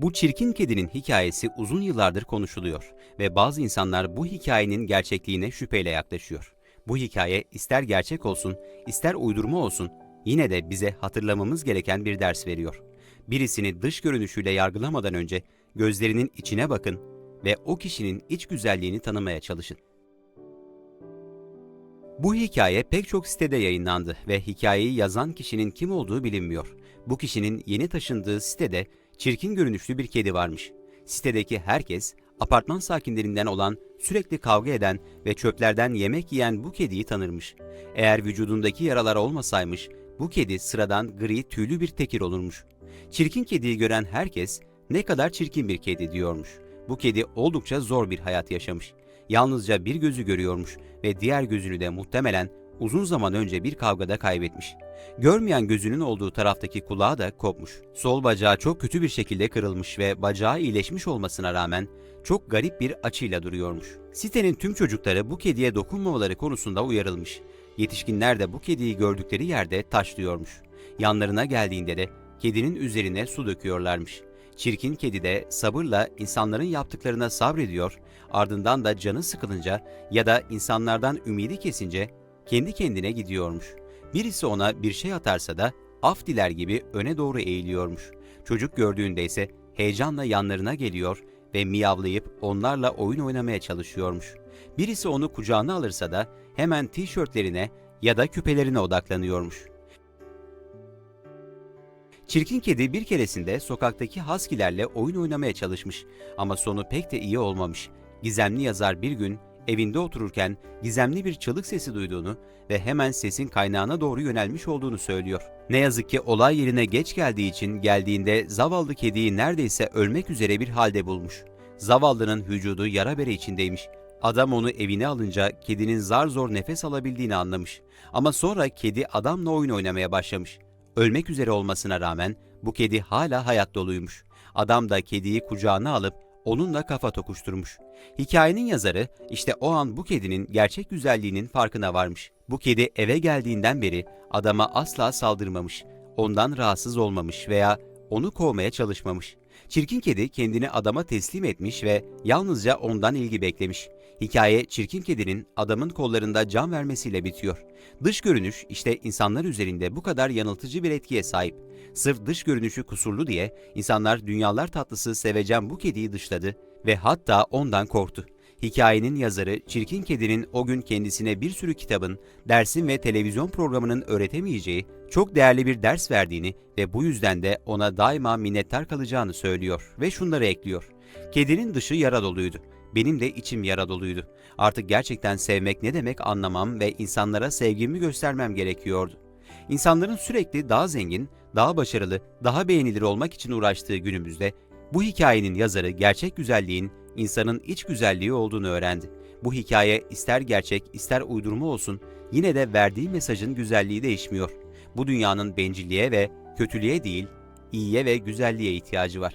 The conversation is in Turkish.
Bu çirkin kedinin hikayesi uzun yıllardır konuşuluyor ve bazı insanlar bu hikayenin gerçekliğine şüpheyle yaklaşıyor. Bu hikaye ister gerçek olsun, ister uydurma olsun, yine de bize hatırlamamız gereken bir ders veriyor. Birisini dış görünüşüyle yargılamadan önce gözlerinin içine bakın ve o kişinin iç güzelliğini tanımaya çalışın. Bu hikaye pek çok sitede yayınlandı ve hikayeyi yazan kişinin kim olduğu bilinmiyor. Bu kişinin yeni taşındığı sitede çirkin görünüşlü bir kedi varmış. Sitedeki herkes apartman sakinlerinden olan, sürekli kavga eden ve çöplerden yemek yiyen bu kediyi tanırmış. Eğer vücudundaki yaralar olmasaymış, bu kedi sıradan gri tüylü bir tekir olurmuş. Çirkin kediyi gören herkes ne kadar çirkin bir kedi diyormuş. Bu kedi oldukça zor bir hayat yaşamış. Yalnızca bir gözü görüyormuş ve diğer gözünü de muhtemelen uzun zaman önce bir kavgada kaybetmiş. Görmeyen gözünün olduğu taraftaki kulağı da kopmuş. Sol bacağı çok kötü bir şekilde kırılmış ve bacağı iyileşmiş olmasına rağmen çok garip bir açıyla duruyormuş. Sitenin tüm çocukları bu kediye dokunmamaları konusunda uyarılmış. Yetişkinler de bu kediyi gördükleri yerde taşlıyormuş. Yanlarına geldiğinde de kedinin üzerine su döküyorlarmış. Çirkin kedi de sabırla insanların yaptıklarına sabrediyor, ardından da canı sıkılınca ya da insanlardan ümidi kesince kendi kendine gidiyormuş. Birisi ona bir şey atarsa da af diler gibi öne doğru eğiliyormuş. Çocuk gördüğünde ise heyecanla yanlarına geliyor ve miyavlayıp onlarla oyun oynamaya çalışıyormuş. Birisi onu kucağına alırsa da hemen tişörtlerine ya da küpelerine odaklanıyormuş. Çirkin kedi bir keresinde sokaktaki haskilerle oyun oynamaya çalışmış ama sonu pek de iyi olmamış. Gizemli yazar bir gün evinde otururken gizemli bir çığlık sesi duyduğunu ve hemen sesin kaynağına doğru yönelmiş olduğunu söylüyor. Ne yazık ki olay yerine geç geldiği için geldiğinde zavallı kediyi neredeyse ölmek üzere bir halde bulmuş. Zavallının vücudu yara bere içindeymiş. Adam onu evine alınca kedinin zar zor nefes alabildiğini anlamış. Ama sonra kedi adamla oyun oynamaya başlamış. Ölmek üzere olmasına rağmen bu kedi hala hayat doluymuş. Adam da kediyi kucağına alıp onunla kafa tokuşturmuş. Hikayenin yazarı işte o an bu kedinin gerçek güzelliğinin farkına varmış. Bu kedi eve geldiğinden beri adama asla saldırmamış, ondan rahatsız olmamış veya onu kovmaya çalışmamış. Çirkin kedi kendini adama teslim etmiş ve yalnızca ondan ilgi beklemiş. Hikaye çirkin kedinin adamın kollarında can vermesiyle bitiyor. Dış görünüş işte insanlar üzerinde bu kadar yanıltıcı bir etkiye sahip. Sırf dış görünüşü kusurlu diye insanlar dünyalar tatlısı sevecen bu kediyi dışladı ve hatta ondan korktu. Hikayenin yazarı Çirkin Kedi'nin o gün kendisine bir sürü kitabın, dersin ve televizyon programının öğretemeyeceği çok değerli bir ders verdiğini ve bu yüzden de ona daima minnettar kalacağını söylüyor ve şunları ekliyor. Kedinin dışı yara doluydu. Benim de içim yara doluydu. Artık gerçekten sevmek ne demek anlamam ve insanlara sevgimi göstermem gerekiyordu. İnsanların sürekli daha zengin, daha başarılı, daha beğenilir olmak için uğraştığı günümüzde bu hikayenin yazarı gerçek güzelliğin insanın iç güzelliği olduğunu öğrendi. Bu hikaye ister gerçek ister uydurma olsun yine de verdiği mesajın güzelliği değişmiyor. Bu dünyanın bencilliğe ve kötülüğe değil, iyiye ve güzelliğe ihtiyacı var.